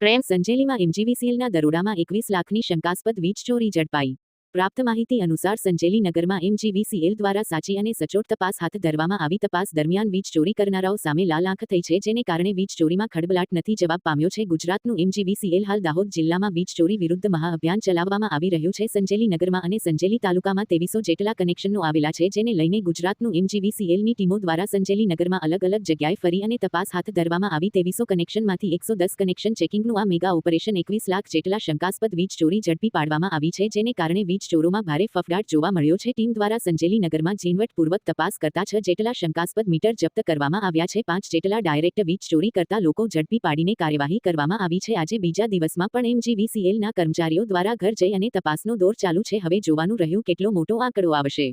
પ્રેમ સંજેલીમાં એમજીવીસીએલના દરોડામાં એકવીસ લાખની શંકાસ્પદ વીજ ચોરી ઝડપાઈ. પ્રાપ્ત માહિતી અનુસાર સંજેલી નગરમાં એમજીવીસીએલ દ્વારા સાચી અને સચોટ તપાસ હાથ ધરવામાં આવી તપાસ દરમિયાન વીજ ચોરી કરનારાઓ સામે લાલ આંખ થઈ છે, જેને કારણે વીજ ચોરીમાં ખડબલાટ નથી જવાબ પામ્યો છે. ગુજરાતનું એમજીવીસીએલ હાલ દાહોદ જિલ્લામાં વીજ ચોરી વિરુદ્ધ મહાઅભિયાન ચલાવવામાં આવી રહ્યું છે. સંજેલી નગરમાં અને સંજેલી તાલુકામાં તેવીસો જેટલા કનેક્શનો આવેલા છે, જેને લઈને ગુજરાતનું એમજીવીસીએલની ટીમો દ્વારા સંજેલી નગરમાં અલગ અલગ જગ્યાએ ફરી અને તપાસ હાથ ધરવામાં આવી તેવીસો કનેક્શનમાંથી એકસો દસ કનેક્શન ચેકિંગનું આ મેગા ઓપરેશન એકવીસ લાખ જેટલા શંકાસ્પદ વીજ ચોરી ઝડપી પાડવામાં આવી છે, જેને કારણે વીજ ચોરોમાં ભારે ફફડાટ જોવા મળ્યો છે. ટીમ દ્વારા સંજેલી નગરમાં ઝીણવટપૂર્વક તપાસ કરતા છ જેટલા શંકાસ્પદ મીટર જપ્ત કરવામાં આવ્યા છે. પાંચ જેટલા ડાયરેક્ટ વીજ ચોરી કરતા લોકો ઝડપી પાડીને કાર્યવાહી કરવામાં આવી છે. આજે બીજા દિવસમાં પણ એમજીવીસીએલના કર્મચારીઓ દ્વારા ઘર જઈ અને તપાસનો દોર ચાલુ છે. હવે જોવાનું રહ્યું, કેટલો મોટો આંકડો આવશે.